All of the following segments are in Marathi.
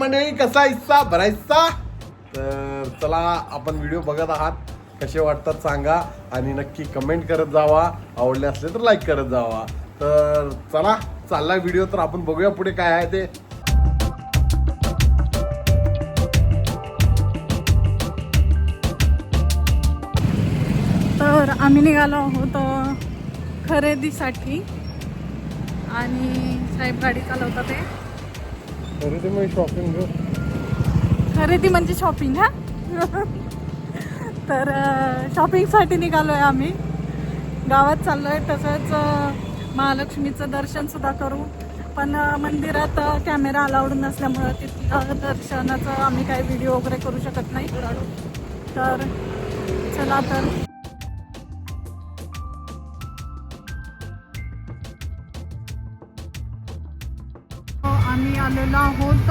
मंडळी कसा हिस्सा भरायचा तर चला आपण व्हिडिओ बघत आहात. कसे वाटतात सांगा आणि नक्की कमेंट करत जावा. आवडले असले तर लाईक करत जावा. तर चला चालला व्हिडिओ. तर आपण बघूया पुढे काय आहे ते. तर आम्ही निघालो आहोत खरेदीसाठी. आणि साहेब गाडी चालवतात ते. खरेदी म्हणजे शॉपिंग खरेदी म्हणजे शॉपिंग हा? तर शॉपिंगसाठी निघालो आहे आम्ही. गावात चाललो आहे तसंच महालक्ष्मीचं दर्शन सुद्धा करू. पण मंदिरात कॅमेरा अलाउड नसल्यामुळं तिथलं दर्शनाचं आम्ही काही व्हिडिओ वगैरे करू शकत नाही. तर चला तर. आम्ही आलेलो आहोत.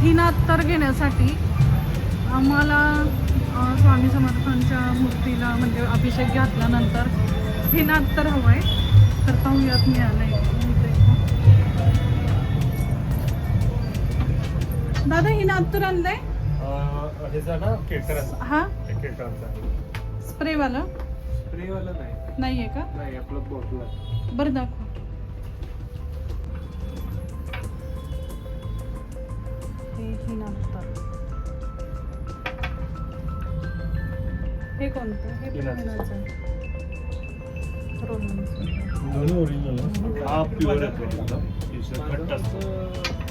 हिनात्तर घेण्यासाठी आम्हाला स्वामी समर्थांच्या मूर्तीला म्हणजे अभिषेक घातल्यानंतर हिनात्तर हवं आहे तर पाहूयात मिळालंय इथे. दादा हिनात्तर आणलंय? ह्याचा ना केटराचा हा? केटराचा स्प्रेवाला? स्प्रेवाला नाही. नाहीये का? नाही आपलं बरं दाखव. हे हे कोणतं? हे. दोन्ही ओरिजिनल हा प्युअर घट्ट असतं.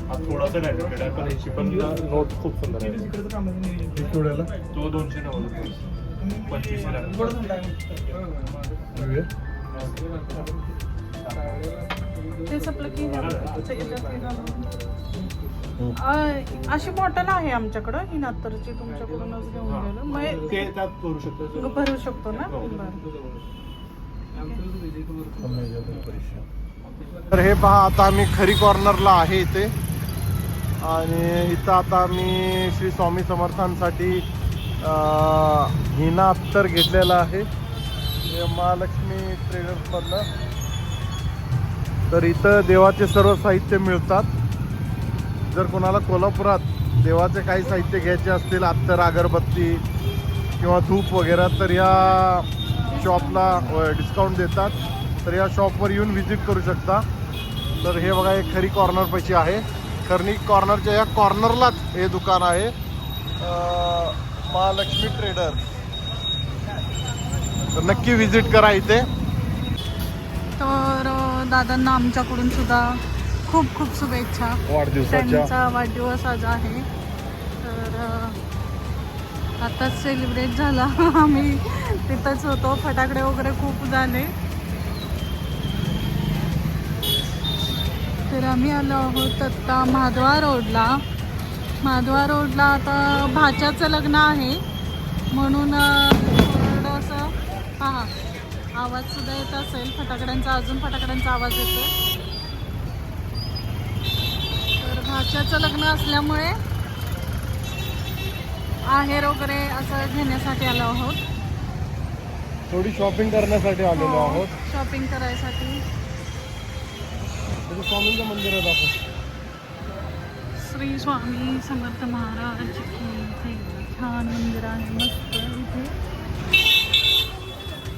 हा थोडासा डायरेक्टेड आहे पण याची पण नोट खूप सुंदर आहे. तो दोनशे नव्वद ते संपलं की अशी बॉटल आहे आमच्याकडं ही नात्तरची तुमच्याकडूनच घेऊन गेलो. मग ते त्यात करू शकतो. भरू शकतो ना? हो. बरं. तर हे पहा आता आम्ही खरी कॉर्नरला आहे इथे. आणि इथं आता आम्ही श्री स्वामी समर्थांसाठी अं, हिना अत्तर घेतलेला आहे. महालक्ष्मी ट्रेडर्समधनं तर इथं देवाचे सर्व साहित्य मिळतात. जर कोणाला कोल्हापुरात देवाचे काही साहित्य घ्यायचे असतील अत्तर अगरबत्ती किंवा धूप वगैरे तर या शॉपला डिस्काउंट देतात. तर या शॉपवर येऊन व्हिजिट करू शकता. तर हे बघा एक खरी कॉर्नरपाशी आहे. खरणी कॉर्नरच्या या कॉर्नरलाच हे दुकान आहे. महालक्ष्मी ट्रेडर तर नक्की व्हिजिट करा इथे. तर दादांना आमच्याकडून सुद्धा खूप खूप शुभेच्छा. वाढदिवसाच्या. त्यांचा वाढदिवस आज आहे. तर आताच सेलिब्रेट झाला. आम्ही तिथंच होतो. फटाकडे वगैरे खूप झाले. तर आम्ही आलो आहोत आत्ता माधवा रोडला. माधवा रोडला आता भाच्याचं लग्न आहे. म्हणून थोडंसं पहा आवाज सुद्धा येत असेल. फटाकड्यांचा अजून फटाकड्यांचा आवाज येतो भाच्याचं लग्न असल्यामुळे आहेर वगैरे असं घेण्यासाठी आलो आहोत. थोडी शॉपिंग करण्यासाठी आलेलो आहोत. शॉपिंग करायसाठी. स्वामींचं मंदिर आहे दाखव. श्री स्वामी समर्थ महाराज. छान मंदिर आहे मस्त इथे.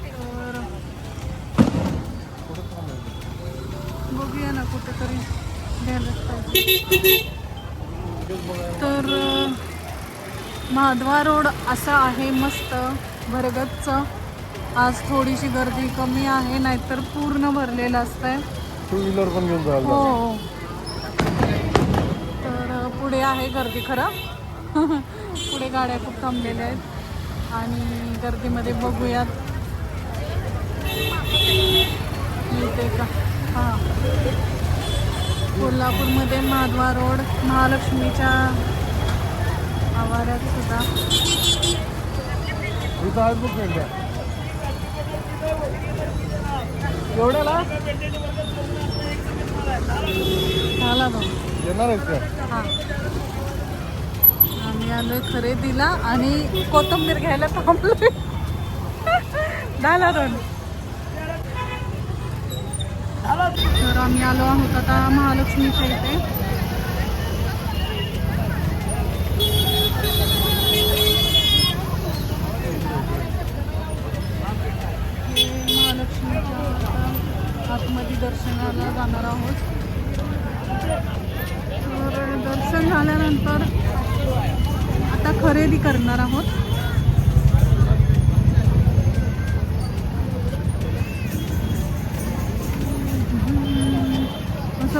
तर बघूया ना कुठेतरी. घ्यायलाच पाहिजे तर माधवा रोड असा आहे मस्त भरगच्च. आज थोडीशी गर्दी कमी आहे नाहीतर पूर्ण भरलेलं असतंय. टू व्हीलर पण घेऊन हो. लागेल. तर पुढे आहे गर्दी खरं. पुढे गाड्या खूप थांबलेल्या आहेत. आणि गर्दीमध्ये बघूयात. मिळते का? हां. कोल्हापूरमध्ये माधवा रोड महालक्ष्मीच्या आवारात सुद्धा. एवढ्याला? झाला हां. आम्ही आलोय खरेदीला आणि कोथिंबीर घ्यायला थांबलोय. झाला दोन. तर आम्ही आलो आहोत आता महालक्ष्मीच्या इथे महालक्ष्मीच्या आतमध्ये दर्शनाला जाणार आहोत. तर दर्शन झाल्यानंतर आता खरेदी करणार आहोत.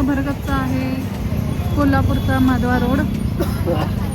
भरगतचा आहे कोल्हापूरचा माधवा रोड.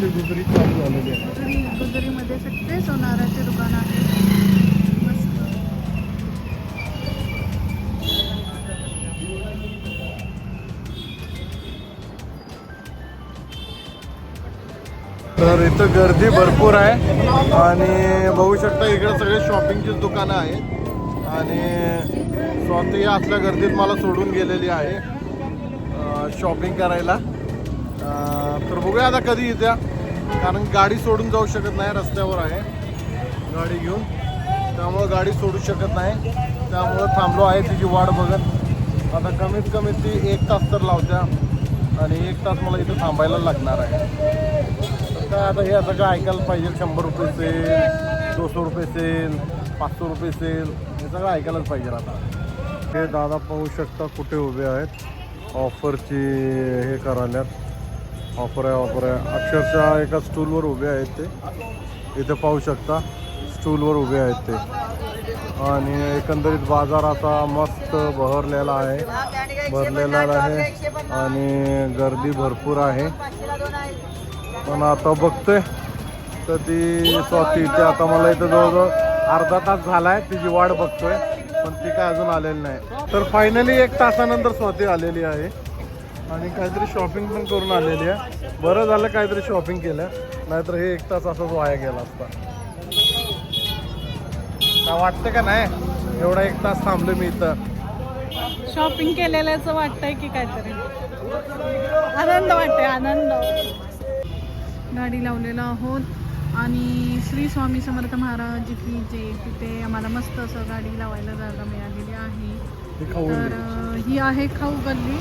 कोल्हापुरातली गुजरी चालू झालेली आहे. गुजरी गुजरीमध्ये सगळे सोनाराचे दुकान आहे. तर इथं गर्दी भरपूर आहे. आणि बघू शकता इकडे सगळे शॉपिंगचीच दुकानं आहेत. आणि स्वाती असल्या गर्दीत मला सोडून गेलेली आहे शॉपिंग करायला. तर बघूया आता कधी येत्या. कारण गाडी सोडून जाऊ शकत नाही रस्त्यावर आहे. गाडी घेऊन. त्यामुळं गाडी सोडू शकत नाही. त्यामुळं थांबलो आहे तिची वाट बघत. आता कमीत कमी ती एक तास तर लावत्या. आणि एक तास मला इथं थांबायला लागणार आहे. तर काय आता हे असं काय ऐकायला पाहिजे? शंभर रुपये सेल दोनशे रुपये सेल पाचशे रुपये सेल. हे सगळं ऐकायलाच पाहिजे आता. हे दादा पाहू शकता कुठे उभे आहेत. ऑफरची हे करायल्यात. ऑफर आहे ऑफर आहे अक्षरशः एका स्टूलवर उभे आहेत ते. इथे पाहू शकता स्टूलवर उभे आहेत ते. आणि एकंदरीत बाजार आता मस्त बहरलेला आहे. भरलेला आहे आणि गर्दी भरपूर आहे. पण आता बघतोय तर ती स्वाती इथे. आता मला इथं जवळजवळ अर्धा तास झाला आहे तिची वाट बघतोय. पण ती काय अजून आलेली नाही. तर फायनली एक तासानंतर स्वाती आलेली आहे. आणि काहीतरी शॉपिंग पण करून आलेली आहे. बरं झालं काहीतरी शॉपिंग केलं. नाहीतर हे एक तास असंच वाया गेला असता. काय वाटतं का नाही? एवढा एक तास थांबलो मी इथं. शॉपिंग केलेल्याचं वाटतंय की काहीतरी. आनंद वाटतोय आनंद. गाडी लावलेलो आहोत. आणि श्री स्वामी समर्थ महाराज की जे तिथे आम्हाला मस्त असं गाडी लावायला जागा मिळालेली आहे. तर ही आहे खाऊ गल्ली.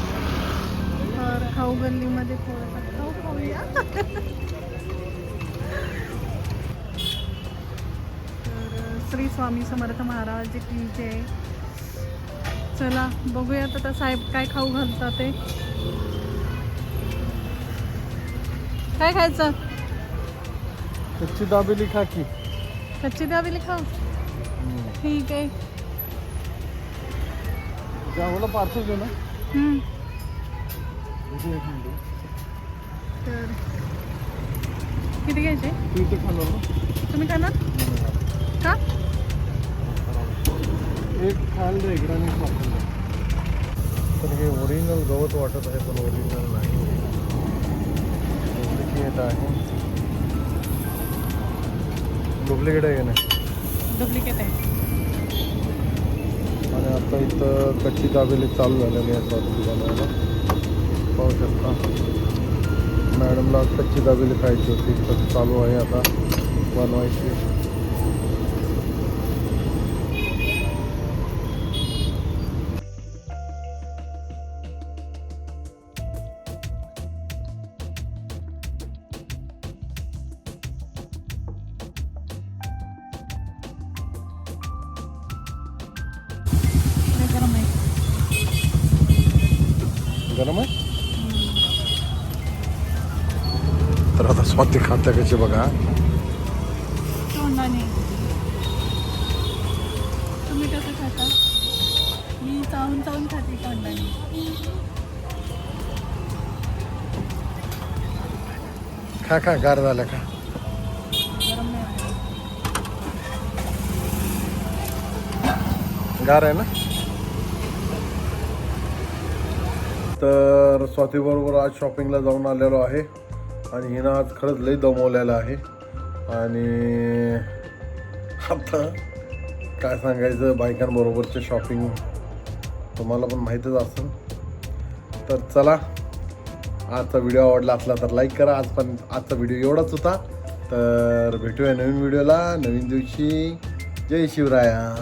तर खाऊ गल्लीमध्ये थोडासा खाऊ खाऊया. तर श्री स्वामी समर्थ महाराज की जय. चला बघूयात आता साहेब काय खाऊ घालतात ते. काय खायचं? कच्ची दाबेली खा की. कच्ची दाबेली खाऊ? ठीक आहे. पार्सल दे ना तर किती घ्यायचे? तुम्ही खाणार? का एक खाल तर हे ओरिजिनल गवत वाटत आहे पण ओरिजिनल नाही. डुप्लिकेट आहे. डुप्लिकेट आहे का नाही? डुप्लिकेट आहे. आणि आता इथं कच्ची दाबेली चालू झालेली आहे बनवायला पाहू शकता. मॅडमला कच्ची दाबेली खायची होती तर चालू आहे आता बनवायची. गरम आहे? तर आता स्वाती बघा. तोंडाने. तुम्ही कसं खाता? मी चावून चावून खाते तोंडाने. खा खा गार झाल्या का. गार आहे ना? तर स्वातीबरोबर आज शॉपिंगला जाऊन आलेलो आहे. आणि हिनं आज खरंच लई दमवलेलं आहे. आणि आता काय सांगायचं बायकांबरोबरचे शॉपिंग तुम्हाला पण माहीतच असेल. तर चला आजचा व्हिडिओ आवडला असला तर लाईक करा. आज पण आजचा व्हिडिओ एवढाच होता. तर भेटूया नवीन व्हिडिओला नवीन दिवशी. जय शिवराया.